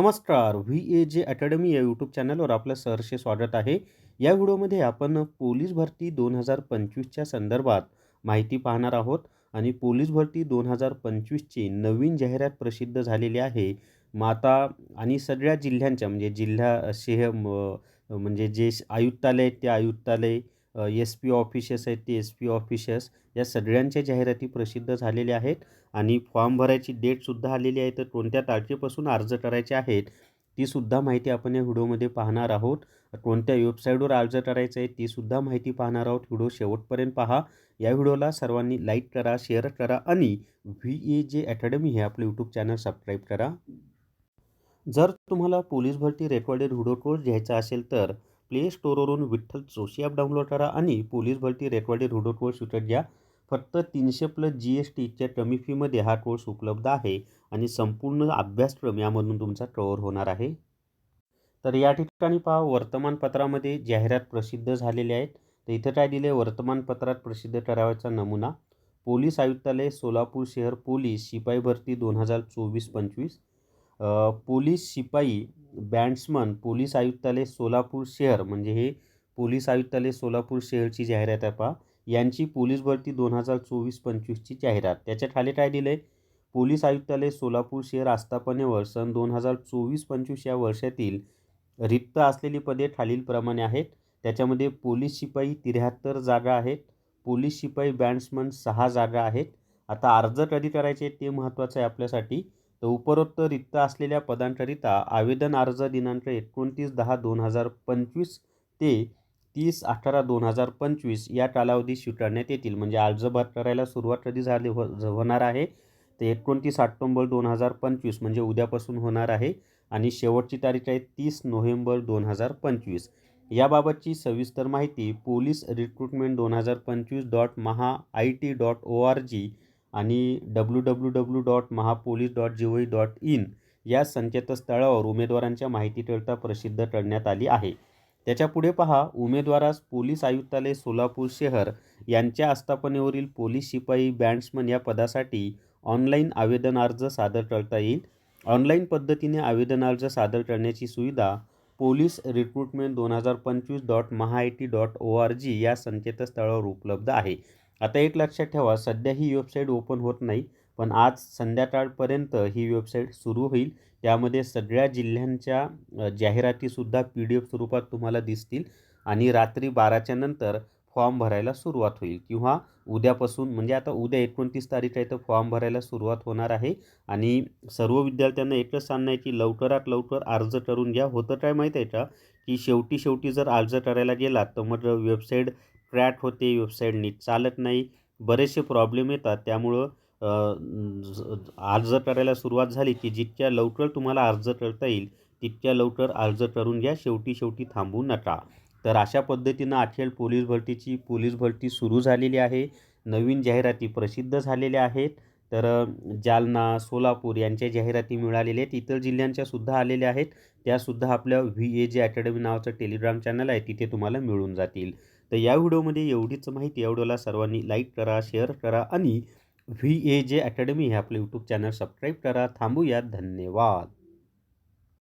नमस्कार. V A जे academy या यूट्यूब चॅनलवर आपलं सहर्ष स्वागत आहे. या व्हिडिओमध्ये आपण पोलीस भरती दोन हजार पंचवीसच्या संदर्भात माहिती पाहणार आहोत आणि पोलीस भरती दोन हजार पंचवीसची नवीन जाहिरात प्रसिद्ध झालेली आहे. माता आणि सगळ्या जिल्ह्यांच्या म्हणजे जिल्हा शेह म्हणजे जे आयुक्तालय ते आयुक्तालय एस पी ऑफिसेस आहेत ते एस पी ऑफिसेस या सगळ्यांच्या जाहिराती प्रसिद्ध झालेल्या आहेत आणि फॉर्म भरायची डेटसुद्धा आलेली आहे. तर कोणत्या तारखेपासून अर्ज करायचे आहेत तीसुद्धा माहिती आपण या व्हिडिओमध्ये पाहणार आहोत. कोणत्या वेबसाईटवर अर्ज करायचं आहे तीसुद्धा माहिती पाहणार आहोत. व्हिडिओ शेवटपर्यंत पहा. या व्हिडिओला सर्वांनी लाईक करा शेअर करा आणि व्ही ए जे अकॅडमी हे आपलं यूट्यूब चॅनल सबस्क्राईब करा. जर तुम्हाला पोलीस भरती रेकॉर्डेड व्हिडिओ कोर्स घ्यायचा असेल तर प्ले स्टोरवरून विठ्ठल जोशी ॲप डाउनलोड करा आणि पोलीस भरती रेकवाडी रोडो कोर्स विकत घ्या फक्त तीनशे प्लस जी एस टीच्या कमी फीमध्ये हा कोर्स उपलब्ध आहे आणि संपूर्ण अभ्यासक्रम यामधून तुमचा कवर होणार आहे. तर या ठिकाणी पहा वर्तमानपत्रामध्ये जाहिरात प्रसिद्ध झालेल्या आहेत. तर इथं काय दिले वर्तमानपत्रात प्रसिद्ध करावाचा नमुना. पोलीस आयुक्तालय सोलापूर शहर पोलीस शिपाई भरती दोन हजार चोवीस पंचवीस. पोलीस शिपाई बँड्समन पोलीस आयुक्तालय सोलापूर शहर म्हणजे हे पोलीस आयुक्तालय सोलापूर शहरची जाहिरात आहे पहा. यांची पोलीस भरती दोन हजार चोवीस पंचवीसची जाहिरात. त्याच्याखाली काय दिलं आहे पोलीस आयुक्तालय सोलापूर शहर आस्थापनेवर सन दोन हजार चोवीस पंचवीस या वर्षातील रिक्त असलेली पदे खालीलप्रमाणे आहेत. त्याच्यामध्ये पोलीस शिपाई त्र्याहत्तर जागा आहेत. पोलीस शिपाई बँड्समन सहा जागा आहेत. आता अर्ज कधी करायचे ते महत्त्वाचं आहे आपल्यासाठी. तर उपरोक्त रिक्त असलेल्या पदांकरिता आवेदन अर्ज दिनांक एकोणतीस दहा दोन हजार पंचवीस ते तीस अठरा दोन हजार पंचवीस या कालावधीत स्वीकारण्यात येतील. म्हणजे अर्ज भर करायला सुरुवात कधी झाली हो होणार आहे? ते एकोणतीस ऑक्टोंबर दोन हजार पंचवीस म्हणजे उद्यापासून होणार आहे आणि शेवटची तारीख आहे तीस नोव्हेंबर दोन हजार पंचवीस. याबाबतची सविस्तर माहिती पोलीस रिक्रुटमेंट दोन हजार पंचवीस dot Maha I T dot O R G आणि W W W dot Mahapolice dot G O V dot in या संकेतस्थळावर उमेदवारांच्या माहितीकरिता प्रसिद्ध करण्यात आली आहे. त्याच्यापुढे पहा उमेदवारास पोलीस आयुक्तालय सोलापूर शहर यांच्या आस्थापनेवरील पोलीस शिपाई बँड्समन या पदासाठी ऑनलाईन आवेदन अर्ज सादर करता येईल. ऑनलाईन पद्धतीने आवेदन अर्ज सादर करण्याची सुविधा पोलीस रिक्रुटमेंट दोन हजार पंचवीस dot Maha I T dot O R G या संकेतस्थळावर उपलब्ध आहे. आता एक लक्षात ठेवा सध्या ही वेबसाईट ओपन होत नाही पण आज संध्याकाळपर्यंत ही वेबसाईट सुरू होईल. त्यामध्ये सगळ्या जिल्ह्यांच्या जाहिरातीसुद्धा पी डी एफ स्वरूपात तुम्हाला दिसतील आणि रात्री बाराच्या नंतर फॉर्म भरायला सुरुवात होईल किंवा उद्यापासून म्हणजे आता उद्या एकोणतीस तारीख आहे तर फॉर्म भरायला सुरुवात होणार आहे. आणि सर्व विद्यार्थ्यांना एकच सांगणं आहे की लवकरात लवकर अर्ज करून घ्या. होतं काय माहीत आहे का? की शेवटी शेवटी जर अर्ज करायला गेलात तर मग वेबसाईट क्रॅक होते वेबसाईट नीट चालत नाही. बरेचसे प्रॉब्लेम येतात. त्यामुळं अर्ज करायला सुरुवात झाली की जितक्या लवकर तुम्हाला अर्ज करता येईल तितक्या लवकर अर्ज करून घ्या. शेवटी शेवटी थांबू नका. तर अशा पद्धतीनं अखेर पोलीस भरतीची पोलीस भरती सुरू झालेली आहे. नवीन जाहिराती प्रसिद्ध झालेल्या आहेत. तर जालना सोलापूर यांच्या जाहिराती मिळालेल्या आहेत. इतर जिल्ह्यांच्या सुद्धा आलेल्या आहेत. त्यासुद्धा आपल्या व्ही ए जे अकॅडमी नावाचं टेलिग्राम चॅनल आहे. तिथे तुम्हाला मिळून जातील. तर या व्हिडिओमध्ये एवढीच माहिती. या व्हिडिओला सर्वांनी लाईक करा शेअर करा आणि व्ही ए जे अकॅडमी हे आपलं यूट्यूब चॅनल सबस्क्राईब करा. थांबूयात धन्यवाद.